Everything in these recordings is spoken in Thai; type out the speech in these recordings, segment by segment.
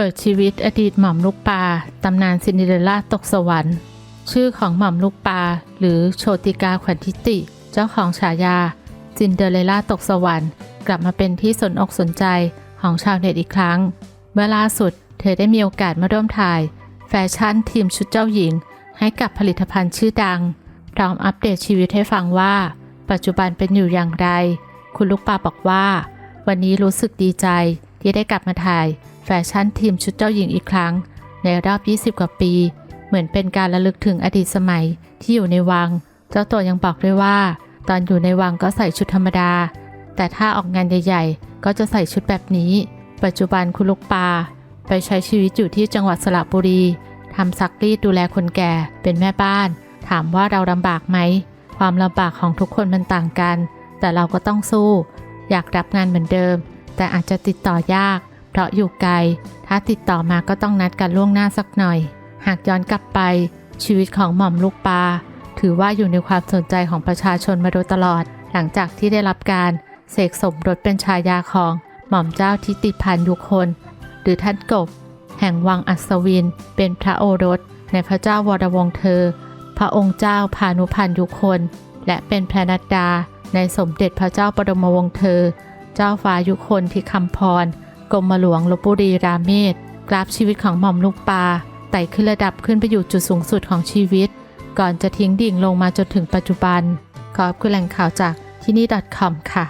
ปิดชีวิตอดีตหม่อมลูกปลาตำนานซินเดอเรลล่าตกสวรรค์ ชื่อของหม่อมลูกปลาหรือโชติกาขวัญทิติ เจ้าของฉายาซินเดอเรลล่าตกสวรรค์ กลับมาเป็นที่สนอกสนใจของชาวเน็ตอีกครั้ง เมื่อล่าสุดเธอได้มีโอกาสมาร่วมถ่าย แฟชั่นทีมชุดเจ้าหญิง ให้กับผลิตภัณฑ์ชื่อดัง พร้อมอัปเดตชีวิตให้ฟังว่า ปัจจุบันเป็นอยู่อย่างไร คุณลูกปลาบอกว่า วันนี้รู้สึกดีใจ ที่ได้กลับมาถ่ายแฟชั่นทีมชุดเจ้าหญิงอีกครั้ง ในรอบ 20 กว่าปี เหมือนเป็นการระลึกถึงอดีตสมัยที่อยู่ในวัง เจ้าตัวยังบอกด้วยว่า ตอนอยู่ในวังก็ใส่ชุดธรรมดา แต่ถ้าออกงานใหญ่ๆ ก็จะใส่ชุดแบบนี้ ปัจจุบันคุณลูกปลาไปใช้ชีวิตอยู่ที่จังหวัดสระบุรีทำซักรีดดูแลคนแก่เป็นแม่บ้าน ถามว่าเราลำบากไหม ความลำบากของทุกคนมันต่างกัน แต่เราก็ต้องสู้ อยากรับงานเหมือนเดิม แต่อาจจะติดต่อยาก เพราะอยู่ไกล ถ้าติดต่อมาก็ต้องนัดกันล่วงหน้าสักหน่อย หากย้อนกลับไป ชีวิตของหม่อมลูกปลาถือว่าอยู่ในความสนใจของประชาชนมาโดยตลอด หลังจากที่ได้รับการเสกสมรสเป็นชายาของหม่อมเจ้าทิติพันธ์ยุคน หรือท่านกบ แห่งวังอัศวิน เป็นพระโอรส ในพระเจ้าวรวงเธอ พระองค์เจ้าพานุพันธ์ยุคน และเป็นพระนัดดา ในสมเด็จพระเจ้าบรมวงศ์เธอ เจ้าฟ้ายุคนที่คำพรกรมหลวงลบบุรีราเมศกราฟชีวิตของหม่อมลูกปลาไต่ขึ้นระดับขึ้นไปอยู่จุดสูงสุดของชีวิต ก่อนจะทิ้งดิ่งลงมาจนถึงปัจจุบัน ขอบคุณแหล่งข่าวจากที่นี่ .com ค่ะ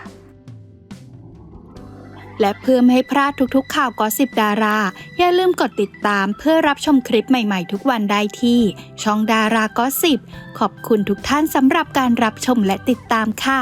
และเพื่อไม่ให้พลาดทุกๆ ข่าวกอสิบดารา อย่าลืมกดติดตามเพื่อรับชมคลิปใหม่ๆ ทุกวันได้ที่ ช่องดารากอสิบขอบคุณทุกท่านสำหรับการรับชมและติดตามค่ะ